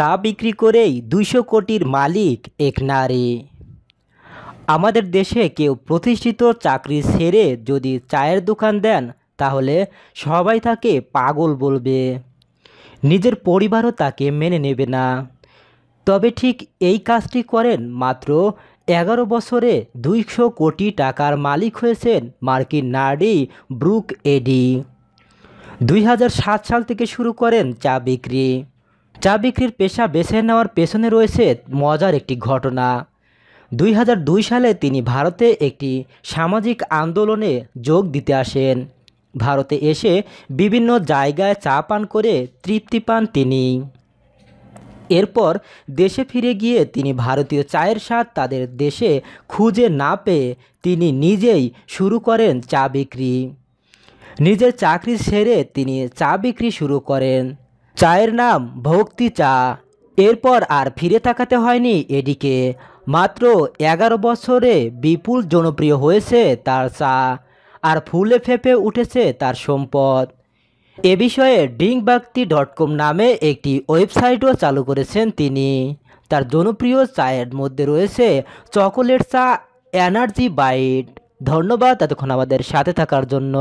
চা বিক্রি করেই দুইশো কোটির মালিক এক নারী। আমাদের দেশে কেউ প্রতিষ্ঠিত চাকরি ছেড়ে যদি চায়ের দোকান দেন, তাহলে সবাই তাকে পাগল বলবে। নিজের পরিবারও তাকে মেনে নেবে না। তবে ঠিক এই কাজটি করেন মাত্র এগারো বছরে দুইশো কোটি টাকার মালিক হয়েছেন মার্কিন নারী ব্রুক এডি। দুই হাজার সাত সাল থেকে শুরু করেন চা বিক্রি। চা বিক্রির পেশা বেছে নেওয়ার পেছনে রয়েছে মজার একটি ঘটনা। দুই হাজার দুই সালে তিনি ভারতে একটি সামাজিক আন্দোলনে যোগ দিতে আসেন। ভারতে এসে বিভিন্ন জায়গায় চা পান করে তৃপ্তি পান তিনি। এরপর দেশে ফিরে গিয়ে তিনি ভারতীয় চায়ের স্বাদ তাদের দেশে খুঁজে না পেয়ে তিনি নিজেই শুরু করেন চা বিক্রি। নিজের চাকরি ছেড়ে তিনি চা বিক্রি শুরু করেন। চায়ের নাম ভক্তি চা। এরপর আর ফিরে তাকাতে হয়নি এদিকে। মাত্র এগারো বছরে বিপুল জনপ্রিয় হয়েছে তার চা আর ফুলে ফেপে উঠেছে তার সম্পদ। এ বিষয়ে ড্রিঙ্কবাক্তি ডট কম নামে একটি ওয়েবসাইটও চালু করেছেন তিনি। তার জনপ্রিয় চায়ের মধ্যে রয়েছে চকোলেট চা, এনার্জি বাইট। ধন্যবাদ এতক্ষণ আমাদের সাথে থাকার জন্য।